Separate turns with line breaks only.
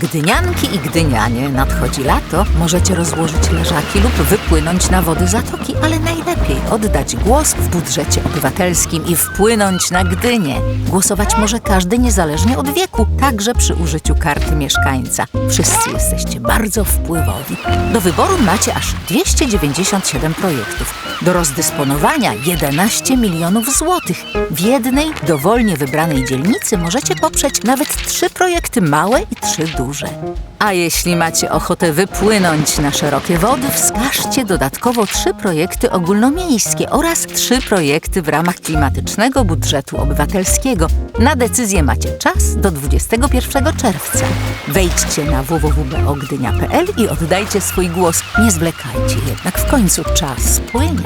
Gdynianki i gdynianie, nadchodzi lato, możecie rozłożyć leżaki lub wypłynąć na wody zatoki, ale najlepiej oddać głos w budżecie obywatelskim i wpłynąć na Gdynię. Głosować może każdy niezależnie od wieku, także przy użyciu karty mieszkańca. Wszyscy jesteście bardzo wpływowi. Do wyboru macie aż 297 projektów. Do rozdysponowania 11 milionów złotych. W jednej, dowolnie wybranej dzielnicy możecie poprzeć nawet trzy projekty małe i trzy duże. A jeśli macie ochotę wypłynąć na szerokie wody, wskażcie dodatkowo trzy projekty ogólnomiejskie oraz trzy projekty w ramach klimatycznego budżetu obywatelskiego. Na decyzję macie czas do 21 czerwca. Wejdźcie na www.ogdynia.pl i oddajcie swój głos. Nie zwlekajcie, jednak w końcu czas płynie.